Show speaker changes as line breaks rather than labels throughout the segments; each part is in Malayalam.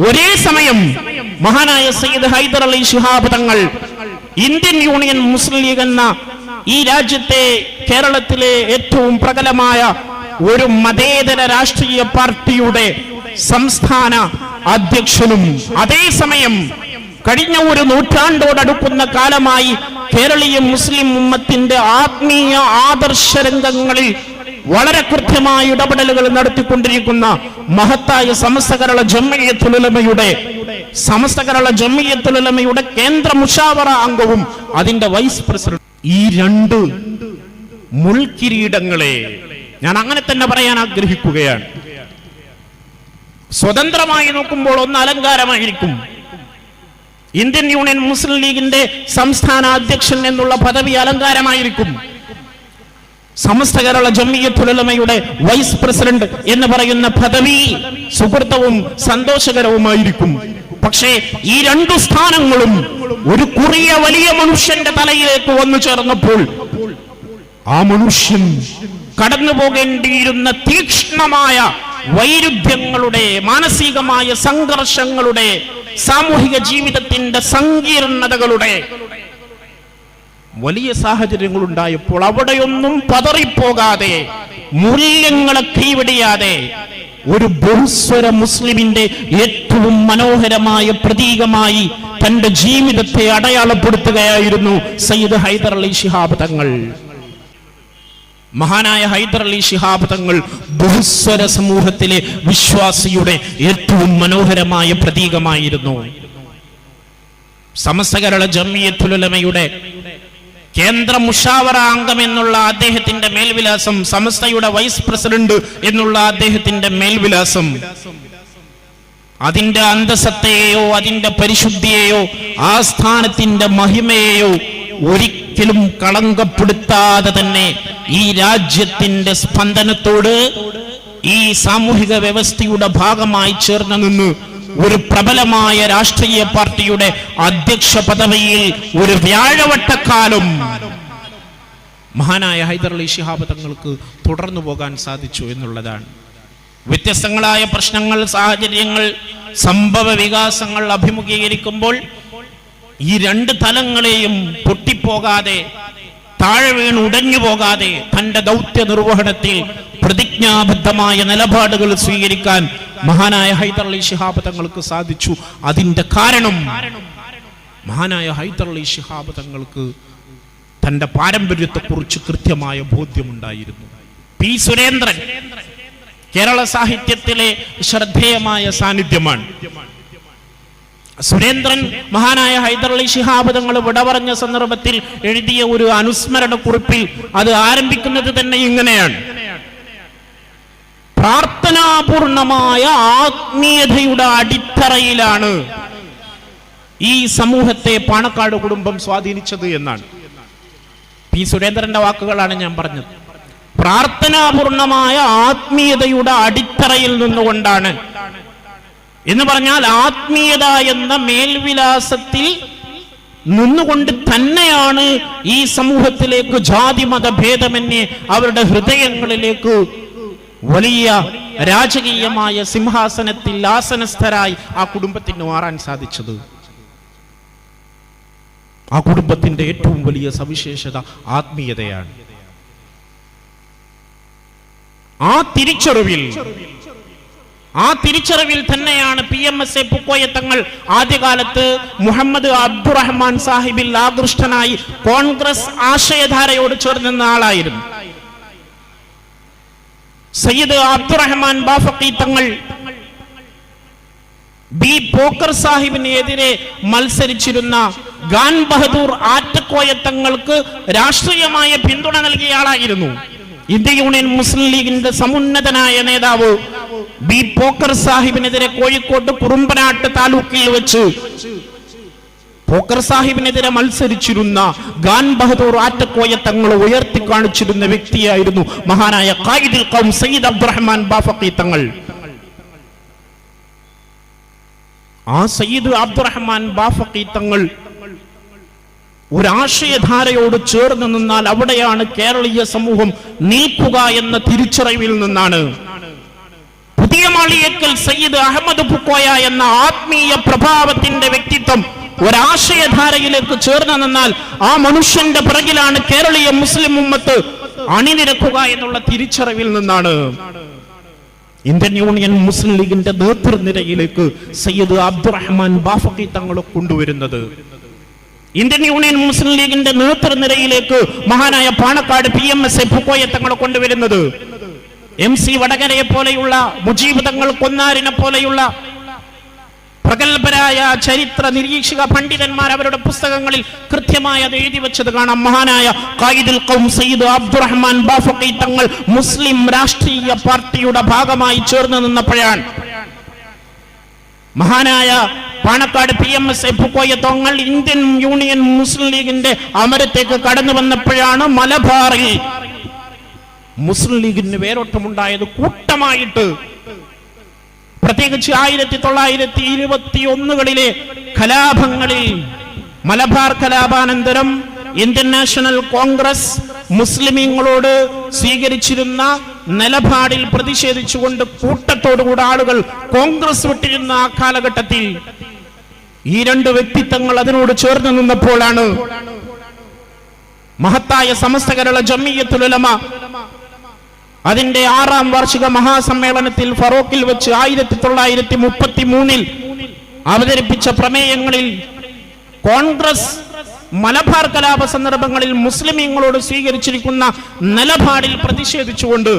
ഒരേ സമയം മഹാനായ സയ്യിദ് ഹൈദർ അലി ശിഹാബ് തങ്ങൾ ഇന്ത്യൻ യൂണിയൻ മുസ്ലിം ലീഗ് എന്ന ഈ രാജ്യത്തെ കേരളത്തിലെ ഏറ്റവും പ്രബലമായ ഒരു മതേതര രാഷ്ട്രീയ പാർട്ടിയുടെ സംസ്ഥാന അധ്യക്ഷനും അതേസമയം കഴിഞ്ഞ ഒരു നൂറ്റാണ്ടോടടുക്കുന്ന കാലമായി കേരളീയ മുസ്ലിം ഉമ്മത്തിന്റെ ആത്മീയ ആദർശ രംഗങ്ങളിൽ വളരെ കൃത്യമായ ഇടപെടലുകൾ നടത്തിക്കൊണ്ടിരിക്കുന്ന മഹത്തായ സമസ്ത കേരള ജമ്മയത്തുലമയുടെ സമസ്ത കേരള കേന്ദ്ര മുഷാവറ അംഗവും അതിന്റെ വൈസ് പ്രസിഡന്റ്. ഈ രണ്ട് മുൾക്കിരീടങ്ങളെ ഞാൻ അങ്ങനെ തന്നെ പറയാൻ ആഗ്രഹിക്കുകയാണ്. സ്വതന്ത്രമായി നോക്കുമ്പോൾ ഒന്ന് അലങ്കാരമായിരിക്കും. ഇന്ത്യൻ യൂണിയൻ മുസ്ലിം ലീഗിന്റെ സംസ്ഥാന അധ്യക്ഷൻ എന്നുള്ള പദവി അലങ്കാരമായിരിക്കും. സമസ്ത കേരള ജമ്മിയത്തുലമയുടെ വൈസ് പ്രസിഡന്റ് എന്ന് പറയുന്ന പദവി സുഹൃത്തവും സന്തോഷകരവുമായിരിക്കും. പക്ഷേ ഈ രണ്ടു സ്ഥാനങ്ങളും ഒരു കുറിയ വലിയ മനുഷ്യന്റെ തലയിലേക്ക് വന്നു ചേർന്നപ്പോൾ ആ മനുഷ്യൻ കടന്നു പോകേണ്ടിയിരുന്ന തീക്ഷ്ണമായ വൈരുദ്ധ്യങ്ങളുടെ മാനസികമായ സംഘർഷങ്ങളുടെ സാമൂഹിക ജീവിതത്തിന്റെ സങ്കീർണതകളുടെ വലിയ സാഹചര്യങ്ങൾ ഉണ്ടായപ്പോൾ അവിടെയൊന്നും പതറിപ്പോകാതെ മൂല്യങ്ങളെ കൈവിടിയാതെ ഒരു ബഹുസ്വര മുസ്ലിമിന്റെ ഏറ്റവും മനോഹരമായ പ്രതീകമായി തന്റെ ജീവിതത്തെ അടയാളപ്പെടുത്തുകയായിരുന്നു സയ്യിദ് ഹൈദർ അലി ശിഹാബ് തങ്ങൾ. മഹാനായ ഹൈദർ അലി ശിഹാബ് തങ്ങൾ ബഹുസ്വര സമൂഹത്തിലെ വിശ്വാസിയുടെ ഏറ്റവും മനോഹരമായ പ്രതീകമായിരുന്നു. സമസ്തകരള കേരള ജമ്മിയത്തുലമയുടെ കേന്ദ്ര മുഷാവറ അംഗം എന്നുള്ള അദ്ദേഹത്തിന്റെ മേൽവിലാസം സമസ്തയുടെ വൈസ് പ്രസിഡന്റ് എന്നുള്ള അദ്ദേഹത്തിന്റെ മേൽവിലാസം. അതിന്റെ അന്തസത്തയെയോ അതിന്റെ പരിശുദ്ധിയെയോ ആ സ്ഥാനത്തിന്റെ മഹിമയെയോ ഒരിക്കലും കളങ്കപ്പെടുത്താതെ തന്നെ ഈ രാജ്യത്തിന്റെ സ്പന്ദനത്തോട് ഈ സാമൂഹിക വ്യവസ്ഥയുടെ ഭാഗമായി ചേർന്ന് നിന്ന് ഒരു പ്രബലമായ രാഷ്ട്രീയ പാർട്ടിയുടെ അധ്യക്ഷ പദവിയിൽ ഒരു വ്യാഴവട്ടക്കാലം. മഹാനായ ഹൈദർ അലി ശിഹാബ് തങ്ങൾക്ക് തുടർന്നു പോകാൻ സാധിച്ചു എന്നുള്ളതാണ്. വ്യത്യസ്തങ്ങളായ പ്രശ്നങ്ങൾ സാഹചര്യങ്ങൾ സംഭവ വികാസങ്ങൾ അഭിമുഖീകരിക്കുമ്പോൾ ഈ രണ്ട് തലങ്ങളെയും പൊട്ടിപ്പോകാതെ താഴെ വീണ് ഉടഞ്ഞു പോകാതെ തന്റെ ദൗത്യ നിർവഹണത്തിൽ പ്രതിജ്ഞാബദ്ധമായ നിലപാടുകൾ സ്വീകരിക്കാൻ മഹാനായ ഹൈദർ അലി ശിഹാബ് തങ്ങൾക്ക് സാധിച്ചു. അതിന്റെ കാരണം മഹാനായ ഹൈദർ അലി ശിഹാബ് തങ്ങൾക്ക് തന്റെ പാരമ്പര്യത്തെക്കുറിച്ച് കൃത്യമായ ബോധ്യമുണ്ടായിരുന്നു. പി സുരേന്ദ്രൻ കേരള സാഹിത്യത്തിലെ ശ്രദ്ധേയമായ സാന്നിധ്യമാണ്. സുരേന്ദ്രൻ മഹാനായ ഹൈദർ അലി ശിഹാബ് തങ്ങൾ വിട പറഞ്ഞ സന്ദർഭത്തിൽ എഴുതിയ ഒരു അനുസ്മരണ കുറിപ്പിൽ അത് ആരംഭിക്കുന്നത് തന്നെ ഇങ്ങനെയാണ്. പ്രാർത്ഥനാപൂർണമായ ആത്മീയതയുടെ അടിത്തറയിലാണ് ഈ സമൂഹത്തെ പാണക്കാട് കുടുംബം സ്വാധീനിച്ചത് എന്നാണ്. പി സുരേന്ദ്രന്റെ വാക്കുകളാണ് ഞാൻ പറഞ്ഞത്. പ്രാർത്ഥനാപൂർണമായ ആത്മീയതയുടെ അടിത്തറയിൽ നിന്നുകൊണ്ടാണ് എന്ന് പറഞ്ഞാൽ ആത്മീയത എന്ന മേൽവിലാസത്തിൽ നിന്നുകൊണ്ട് തന്നെയാണ് ഈ സമൂഹത്തിലേക്ക് ജാതി മത ഭേദമന്യേ അവരുടെ ഹൃദയങ്ങളിലേക്ക് വലിയ രാജകീയമായ സിംഹാസനത്തിൽ ആസനസ്ഥരായി ആ കുടുംബത്തിന് മാറാൻ സാധിച്ചത്. ആ കുടുംബത്തിന്റെ ഏറ്റവും വലിയ സവിശേഷത ആത്മീയതയാണ്. ആ തിരിച്ചറിവിൽ ആ തിരിച്ചറിവിൽ തന്നെയാണ് P M S A Pookoya Thangal ആദ്യകാലത്ത് മുഹമ്മദ് അബ്ദുറഹ്മാൻ സാഹിബിൽ ആകൃഷ്ടനായി കോൺഗ്രസ് ആശയധാരയോട് ചേർന്ന ആളായിരുന്നു. സയ്യിദ് അബ്ദുറഹ്മാൻ ബാഫക്കി തങ്ങൾ ബി പോക്കർ സാഹിബിനെതിരെ മത്സരിച്ചിരുന്ന ഖാൻ ബഹദൂർ ആറ്റക്കോയ തങ്ങൾക്ക് രാഷ്ട്രീയമായ പിന്തുണ നൽകിയ ആളായിരുന്നു. ഇന്ത്യ യൂണിയൻ മുസ്ലിം ലീഗിന്റെ സമുന്നതനായ നേതാവ് ബി പോക്കർ സാഹിബിനെതിരെ കോഴിക്കോട് കുറുമ്പനാട്ട് താലൂക്കിൽ വെച്ച് പോക്കർ സാഹിബിനെതിരെ മത്സരിച്ചിരുന്ന ഗാൻ ബഹദൂർ ആറ്റക്കോയ തങ്ങൾ ഉയർത്തി കാണിച്ചിരുന്ന വ്യക്തിയായിരുന്നു മഹാനായ ഖായിദുൽ ഖൗം സയ്യിദ് അബ്ദുറഹ്മാൻ ബാഫക്കി തങ്ങൾ. ആ സയ്യിദ് അബ്ദുറഹ്മാൻ ബാഫക്കി തങ്ങൾ ഒരാശയധാരയോട് ചേർന്ന് നിന്നാൽ അവിടെയാണ് കേരളീയ സമൂഹം നിൽക്കുക എന്ന തിരിച്ചറിവിൽ നിന്നാണ്. പുതിയ പെരുമാളിയേക്കൽ സയ്യിദ് അഹമ്മദ് പുക്കോയ എന്ന ആത്മീയ പ്രഭാവത്തിന്റെ വ്യക്തിത്വം ഒരാശയധാരയിലേക്ക് ചേർന്ന് നിന്നാൽ ആ മനുഷ്യന്റെ പിറകിലാണ് കേരളീയ മുസ്ലിം ഉമ്മത്ത് അണിനിരക്കുക എന്നുള്ള തിരിച്ചറിവിൽ നിന്നാണ്. ഇന്ത്യൻ യൂണിയൻ മുസ്ലിം ലീഗിന്റെ നേതൃനിരയിലേക്ക് സയ്യിദ് അബ്ദുറഹ്മാൻ ബാഫക്കി തങ്ങളെ കൊണ്ടുവരുന്നത്. ഇന്ത്യൻ യൂണിയൻ മുസ്ലിം ലീഗിന്റെ നേതൃനിരയിലേക്ക് മഹാനായ Panakkad P M S A ഫുക്കോയെ തങ്ങളെ കൊണ്ടുവരുന്നത്. എം സി വടകരയെ പോലെയുള്ള മുജീബ് തങ്ങൾ കൊന്നാരിനെ പോലെയുള്ള പ്രഗത്ഭരായ ചരിത്ര നിരീക്ഷക പണ്ഡിതന്മാർ അവരുടെ പുസ്തകങ്ങളിൽ കൃത്യമായി അത് എഴുതി വെച്ചത് കാണാം. മഹാനായ ഖായിദുൽ ഖൗം സയ്യിദ് അബ്ദുറഹ്മാൻ ബാഫഖി തങ്ങൾ മുസ്ലിം രാഷ്ട്രീയ പാർട്ടിയുടെ ഭാഗമായി ചേർന്ന് നിന്നപ്പോഴാണ്. മഹാനായ പാണക്കാട് പി എം എസ് എഫുക്കോയ തങ്ങൾ ഇന്ത്യൻ യൂണിയൻ മുസ്ലിം ലീഗിന്റെ അമരത്തേക്ക് കടന്നു വന്നപ്പോഴാണ് മലബാറിൽ മുസ്ലിം ലീഗിന് വേരോട്ടമുണ്ടായത് കൂട്ടമായിട്ട്. പ്രത്യേകിച്ച് ആയിരത്തി തൊള്ളായിരത്തി ഇരുപത്തി ഒന്നുകളിലെ കലാപങ്ങളിൽ മലബാർ കലാപാനന്തരം ഇന്ത്യൻ നാഷണൽ കോൺഗ്രസ് മുസ്ലിമീങ്ങളോട് സ്വീകരിച്ചിരുന്ന നിലപാടിൽ പ്രതിഷേധിച്ചുകൊണ്ട് കൂട്ടത്തോടുകൂടെ ആളുകൾ കോൺഗ്രസ് വിട്ടിരുന്ന ആ കാലഘട്ടത്തിൽ ഈ രണ്ട് വ്യക്തിത്വങ്ങൾ അതിനോട് ചേർന്ന് നിന്നപ്പോഴാണ് മഹത്തായ സമസ്ത കേരള ജമ്മിയത്തുലമ അതിന്റെ ആറാം വാർഷിക മഹാസമ്മേളനത്തിൽ ഫറോക്കിൽ വെച്ച് ആയിരത്തി തൊള്ളായിരത്തി മുപ്പത്തി മൂന്നിൽ അവതരിപ്പിച്ച പ്രമേയങ്ങളിൽ കോൺഗ്രസ് മലബാർ കലാപ സന്ദർഭങ്ങളിൽ മുസ്ലിമീങ്ങളോട് സ്വീകരിച്ചിരിക്കുന്ന നിലപാടിൽ പ്രതിഷേധിച്ചുകൊണ്ട്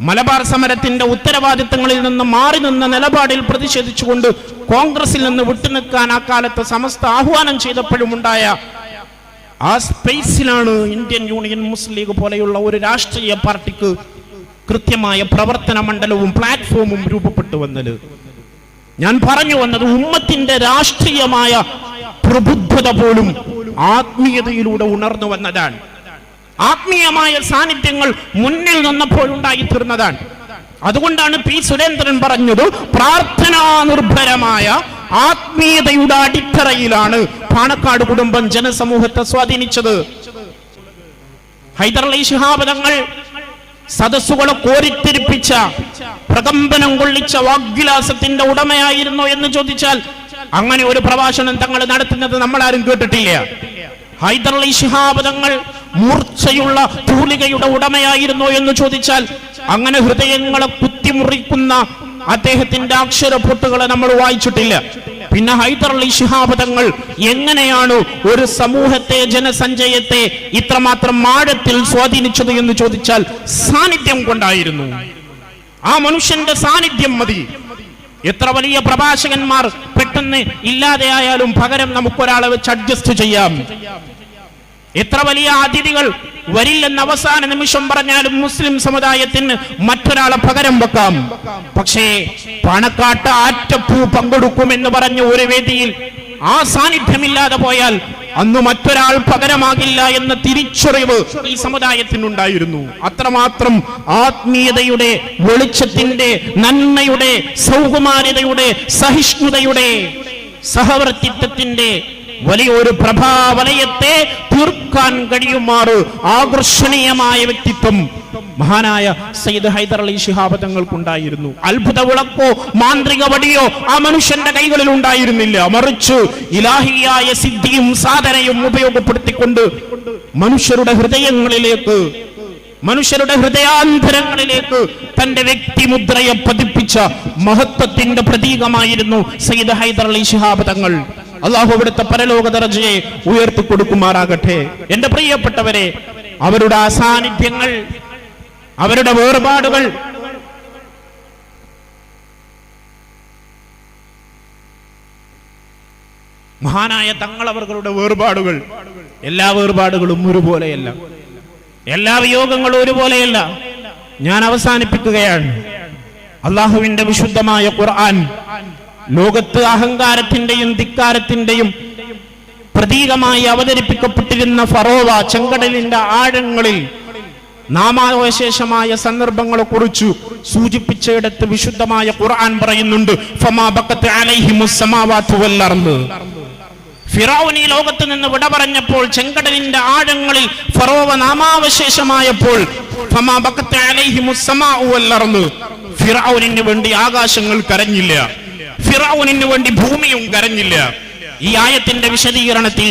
മലബാർ സമരത്തിന്റെ ഉത്തരവാദിത്തങ്ങളിൽ നിന്ന് മാറി നിന്ന നിലപാടിൽ പ്രതിഷേധിച്ചുകൊണ്ട് കോൺഗ്രസിൽ നിന്ന് വിട്ടുനിൽക്കാൻ ആ കാലത്ത് സമസ്ത ആഹ്വാനം ചെയ്തപ്പോഴുമുണ്ടായ ആ സ്പേസിലാണ് ഇന്ത്യൻ യൂണിയൻ മുസ്ലിം ലീഗ് പോലെയുള്ള ഒരു രാഷ്ട്രീയ പാർട്ടിക്ക് കൃത്യമായ പ്രവർത്തന മണ്ഡലവും പ്ലാറ്റ്ഫോമും രൂപപ്പെട്ടു വന്നത്. ഞാൻ പറഞ്ഞു വന്നത് ഉമ്മത്തിന്റെ രാഷ്ട്രീയമായ പ്രബുദ്ധത പോലും ആത്മീയതയിലൂടെ ഉണർന്നു വന്നതാണ്. ആത്മീയമായ സാന്നിധ്യങ്ങൾ മുന്നിൽ നിന്നപ്പോൾ ഉണ്ടായി തീർന്നതാണ് അതുകൊണ്ടാണ് പി സുരേന്ദ്രൻ പറഞ്ഞത് പ്രാർത്ഥനാ നിർഭരമായ ആത്മീയതയുടെ അടിത്തറയിലാണ് പാണക്കാട് കുടുംബം ജനസമൂഹത്തെ സ്വാധീനിച്ചത്. ഹൈദർലി ശിഹാബ് തങ്ങൾ സദസ്സുകളെ കോരിത്തിരിപ്പിച്ച പ്രകമ്പനം കൊള്ളിച്ച വാഗ്വിലാസത്തിന്റെ ഉടമയായിരുന്നോ എന്ന് ചോദിച്ചാൽ അങ്ങനെ ഒരു പ്രഭാഷണം തങ്ങൾ നടത്തുന്നത് നമ്മൾ ആരും കേട്ടിട്ടില്ല ഹൈദർലി ശിഹാബ് തങ്ങൾ മൂർച്ചയുള്ള തൂലികയുടെ ഉടമയായിരുന്നോ എന്ന് ചോദിച്ചാൽ അങ്ങനെ ഹൃദയങ്ങളെ കുത്തിമുറിക്കുന്ന അദ്ദേഹത്തിന്റെ അക്ഷര അക്ഷരപ്പൊട്ടുകളെ നമ്മൾ വായിച്ചിട്ടില്ല. പിന്നെ ഹൈദർലി ശിഹാബ് തങ്ങൾ എങ്ങനെയാണ് ഒരു സമൂഹത്തെ ജനസഞ്ചയത്തെ ഇത്രമാത്രം ആഴത്തിൽ സ്വാധീനിച്ചത് എന്ന് ചോദിച്ചാൽ സാന്നിധ്യം കൊണ്ടായിരുന്നു. ആ മനുഷ്യന്റെ സാന്നിധ്യം മതി. എത്ര വലിയ പ്രഭാഷകന്മാർ പെട്ടെന്ന് ഇല്ലാതെയായാലും പകരം നമുക്കൊരാളെ വെച്ച് അഡ്ജസ്റ്റ് ചെയ്യാം. എത്ര വലിയ അതിഥികൾ വരില്ലെന്ന് അവസാന നിമിഷം പറഞ്ഞാലും മുസ്ലിം സമുദായത്തിന് മറ്റൊരാളെ പകരം വെക്കാം. പക്ഷേ പണക്കാട്ട് ആറ്റപ്പൂ പങ്കെടുക്കുമെന്ന് പറഞ്ഞ ഒരു വേദിയിൽ ആ സാന്നിധ്യമില്ലാതെ പോയാൽ അന്ന് മറ്റൊരാൾ പകരമാകില്ല എന്ന തിരിച്ചറിവ് ഈ സമുദായത്തിനുണ്ടായിരുന്നു. അത്രമാത്രം ആത്മീയതയുടെ വെളിച്ചത്തിന്റെ നന്മയുടെ സൗകുമാര്യതയുടെ സഹിഷ്ണുതയുടെ സഹവർത്തിത്വത്തിന്റെ വലിയൊരു പ്രഭാവലയത്തെ തീർക്കാൻ കഴിയുമാറ് ആകർഷണീയമായ വ്യക്തിത്വം മഹാനായ സയ്യിദ് ഹൈദർ അലി ശിഹാബ് തങ്ങൾക്കുണ്ടായിരുന്നു. അത്ഭുത വിളക്കോ മാന്ത്രിക വടിയോ ആ മനുഷ്യന്റെ കൈകളിൽ ഉണ്ടായിരുന്നില്ല മറിച്ച് ഇലാഹിയായ സിദ്ധിയും സാധനയും ഉപയോഗപ്പെടുത്തിക്കൊണ്ട് മനുഷ്യരുടെ ഹൃദയങ്ങളിലേക്ക് മനുഷ്യരുടെ ഹൃദയാന്തരങ്ങളിലേക്ക് തന്റെ വ്യക്തിമുദ്രയെ പതിപ്പിച്ച മഹത്വത്തിന്റെ പ്രതീകമായിരുന്നു സയ്യിദ് ഹൈദർ അലി ശിഹാബ് തങ്ങൾ. അള്ളാഹു അവിടുത്തെ പരലോക ദർജയെ ഉയർത്തി കൊടുക്കുമാറാകട്ടെ. എന്റെ പ്രിയപ്പെട്ടവരെ അവരുടെ അസാന്നിധ്യങ്ങൾ അവരുടെ വേർപാടുകൾ മഹാനായ തങ്ങൾ വേർപാടുകൾ എല്ലാ വേർപാടുകളും ഒരുപോലെയല്ല. എല്ലാ വിയോഗങ്ങളും ഒരുപോലെയല്ല. ഞാൻ അവസാനിപ്പിക്കുകയാണ്. അള്ളാഹുവിന്റെ വിശുദ്ധമായ ഖുർആൻ ലോകത്ത് അഹങ്കാരത്തിന്റെയും ധിക്കാരത്തിന്റെയും പ്രതീകമായി അവതരിപ്പിക്കപ്പെട്ടിരുന്ന ഫറോവ ചെങ്കടലിന്റെ ആഴങ്ങളിൽ നാമാവശേഷമായ സന്ദർഭങ്ങളെ കുറിച്ചു സൂചിപ്പിച്ചയിടത്ത് വിശുദ്ധമായ ഖുർആൻ പറയുന്നുണ്ട് ഈ ലോകത്ത് നിന്ന് വിട പറഞ്ഞപ്പോൾ ചെങ്കടലിന്റെ ആഴങ്ങളിൽ ഫറോവ നാമാവശേഷമായപ്പോൾ ഫിറൌനിന് വേണ്ടി ആകാശങ്ങൾ കരഞ്ഞില്ല. ഫിറൌനിന് വേണ്ടി ഭൂമിയും കരഞ്ഞില്ല. ഈ ആയത്തിന്റെ വിശദീകരണത്തിൽ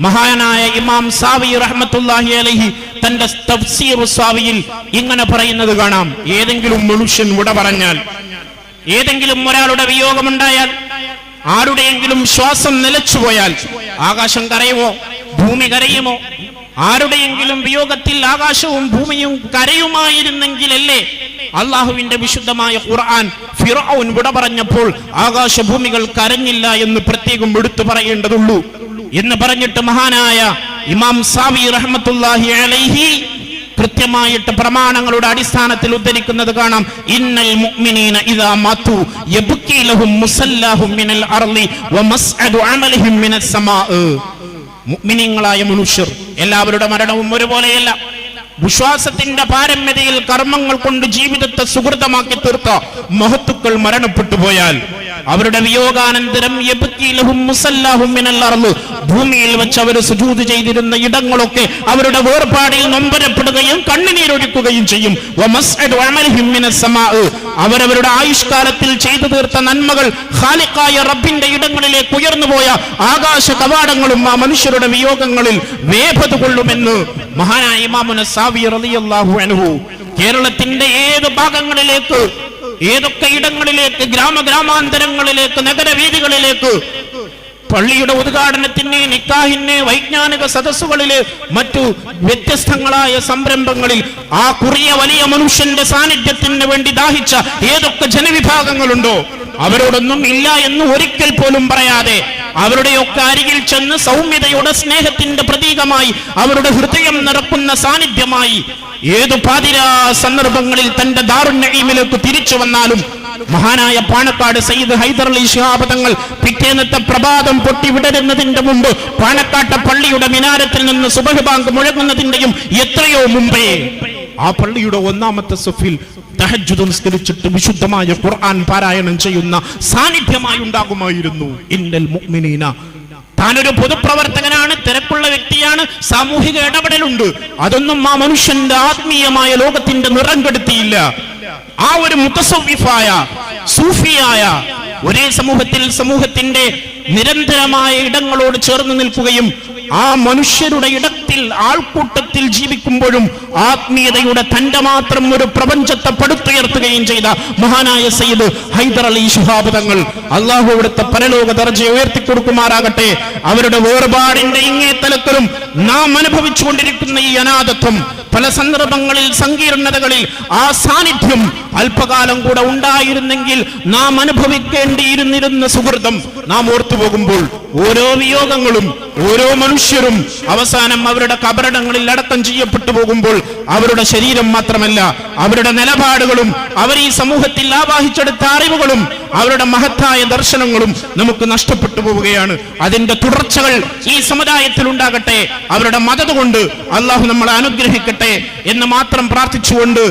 മഹാനായ ഇമാം സാവി റഹ്മത്തുല്ലാഹി അലൈഹി തന്റെ സാവിയിൽ ഇങ്ങനെ പറയുന്നത് കാണാം. ഏതെങ്കിലും മനുഷ്യൻ വിട പറഞ്ഞാൽ ഏതെങ്കിലും ഒരാളുടെ വിയോഗമുണ്ടായാൽ ആരുടെയെങ്കിലും ശ്വാസം നിലച്ചുപോയാൽ ആകാശം കരയുമോ? ഭൂമി കരയുമോ? ആരുടെയെങ്കിലും വിയോഗത്തിൽ ആകാശവും ഭൂമിയും കരയുമായിരുന്നെങ്കിലല്ലേ അള്ളാഹുവിന്റെ വിശുദ്ധമായ ഖുർആൻ ഫിറോൻ വിട പറഞ്ഞപ്പോൾ ആകാശഭൂമികൾ കരഞ്ഞില്ല എന്ന് പ്രത്യേകം എടുത്തു പറയേണ്ടതുള്ളൂ. എന്ന് പറഞ്ഞിട്ട് മഹാനായ ഇമാം സാവി റഹ്മത്തുല്ലാഹി അലൈഹി കൃത്യമായിട്ട് പ്രമാണങ്ങളുടെ അടിസ്ഥാനത്തിൽ ഉദ്ധരിക്കുന്നത് കാണാം. ഇന്നൽ മുഅ്മിനീന ഇദാ മിനൽ അർളി വമസ്അദു മുഅ്മിനീങ്ങളായ മനുഷ്യർ എല്ലാവരുടെ മരണവും ഒരുപോലെയല്ല. വിശ്വാസത്തിന്റെ പാരമ്യതയിൽ കർമ്മങ്ങൾ കൊണ്ട് ജീവിതത്തെ സുഹൃതമാക്കി തീർത്ത മഹത്തുക്കൾ മരണപ്പെട്ടു പോയാൽ അവരുടെ വിയോഗാനന്തരം ഭൂമിയിൽ വെച്ച് അവർ സുജൂത് ചെയ്തിരുന്ന ഇടങ്ങളൊക്കെ അവരുടെ വേർപാടിൽ നൊമ്പരപ്പെടുകയും കണ്ണുനീരൊഴുക്കുകയും ചെയ്യും. അവരവരുടെ ആയുഷ്കാലത്തിൽ ചെയ്തു തീർത്ത നന്മകൾ ഖാലിഖായ റബ്ബിന്റെ ഇടങ്ങളിലേക്ക് ഉയർന്നുപോയ ആകാശ കവാടങ്ങളും ആ മനുഷ്യരുടെ വിയോഗങ്ങളിൽ വേഭത കൊള്ളുമെന്ന് മഹാനായ ഇമാമുന സാവി റളിയല്ലാഹു അൻഹു കേരളത്തിന്റെ ഏത് ഭാഗങ്ങളിലേക്ക് ഏതൊക്കെ ഇടങ്ങളിലേക്ക് ഗ്രാമഗ്രാമാന്തരങ്ങളിലേക്ക് നഗരവീതികളിലേക്ക് പള്ളിയുടെ ഉദ്ഘാടനത്തിന് നിക്കാഹിന് വൈജ്ഞാനിക സദസ്സുകളിൽ മറ്റു വ്യത്യസ്തങ്ങളായ സംരംഭങ്ങളിൽ ആ കുറിയ വലിയ മനുഷ്യന്റെ സാന്നിധ്യത്തിന് വേണ്ടി ദാഹിച്ച ഏതൊക്കെ ജനവിഭാഗങ്ങളുണ്ടോ അവരോടൊന്നും ഇല്ല എന്ന് ഒരിക്കൽ പോലും പറയാതെ അവരുടെയൊക്കെ അരികിൽ ചെന്ന് സൗമ്യതയുടെ സ്നേഹത്തിന്റെ പ്രതീകമായി അവരുടെ ഹൃദയം നിറക്കുന്ന സാന്നിധ്യമായി ഏതു പാതിരാ സന്ദർഭങ്ങളിൽ തന്റെ ദാരുണ്യയിലേക്ക് തിരിച്ചു വന്നാലും മഹാനായ പാണക്കാട് സയ്യിദ് ഹൈദർ അലി ശിഹാബ് തങ്ങൾ പിറ്റേന്നത്തെ പ്രഭാതം പൊട്ടി വിടരുന്നതിന്റെ മുമ്പ് പാണക്കാട്ടെ പള്ളിയുടെ മിനാരത്തിൽ നിന്ന് സുബഹ് ബാങ്ക് മുഴങ്ങുന്നതിന്റെയും എത്രയോ മുമ്പേ ആ പള്ളിയുടെ ഒന്നാമത്തെ സഫിൽ തഹജ്ജുദ് നിസ്കരിച്ചിട്ട് വിശുദ്ധമായ ഖുർആൻ പാരായണം ചെയ്യുന്ന സാന്നിധ്യമായി ഉണ്ടാകുമായിരുന്നു. ഇന്നൽ മുഅ്മിനീന. താനൊരു പൊതുപ്രവർത്തകനാണ് തിരക്കുള്ള വ്യക്തിയാണ് സാമൂഹിക ഇടപെടലുണ്ട്. അതൊന്നും ആ മനുഷ്യന്റെ ആത്മീയമായ ലോകത്തിന്റെ നിറം കെടുത്തിയില്ല ആ ഒരു മുത്തസൗവിഫായ സൂഫിയായ ഒരേ സമൂഹത്തിൽ സമൂഹത്തിന്റെ നിരന്തരമായ ഇടങ്ങളോട് ചേർന്ന് നിൽക്കുകയും ആ മനുഷ്യരുടെ ഇടത്തിൽ ആൾക്കൂട്ടത്തിൽ ജീവിക്കുമ്പോഴും ആത്മീയതയുടെ തന്റെ മാത്രം ഒരു പ്രപഞ്ചത്തെ പടുത്തുയർത്തുകയും ചെയ്ത മഹാനായ സയ്യിദ് ഹൈദർ അലി തങ്ങൾ അള്ളാഹു ഇവിടുത്തെ പരലോക ദർജ ഉയർത്തിക്കൊടുക്കുമാറാകട്ടെ. അവരുടെ വേർപാടിന്റെ ഇങ്ങേ തലത്തിലും നാം അനുഭവിച്ചുകൊണ്ടിരിക്കുന്ന ഈ അനാഥത്വം പല സന്ദർഭങ്ങളിൽ സങ്കീർണതകളിൽ ആ സാന്നിധ്യം അല്പകാലം കൂടെ ഉണ്ടായിരുന്നെങ്കിൽ നാം അനുഭവിക്കേണ്ടിയിരുന്നിരുന്ന സുഹൃതം നാം ഓർത്തു പോകുമ്പോൾ ഓരോ വിയോഗങ്ങളും ഓരോ മനുഷ്യരും അവസാനം അവരുടെ കബറിടങ്ങളിൽ അടക്കം ചെയ്യപ്പെട്ടു പോകുമ്പോൾ അവരുടെ ശരീരം മാത്രമല്ല അവരുടെ നിലപാടുകളും അവർ ഈ സമൂഹത്തിൽ ആവാഹിച്ചെടുത്ത അറിവുകളും അവരുടെ മഹത്തായ ദർശനങ്ങളും നമുക്ക് നഷ്ടപ്പെട്ടു പോവുകയാണ്. അതിന്റെ തുടർച്ചകൾ ഈ സമുദായത്തിൽ ഉണ്ടാകട്ടെ. അവരുടെ മതത് കൊണ്ട് അള്ളാഹു നമ്മളെ അനുഗ്രഹിക്കട്ടെ എന്ന് മാത്രം പ്രാർത്ഥിച്ചുകൊണ്ട്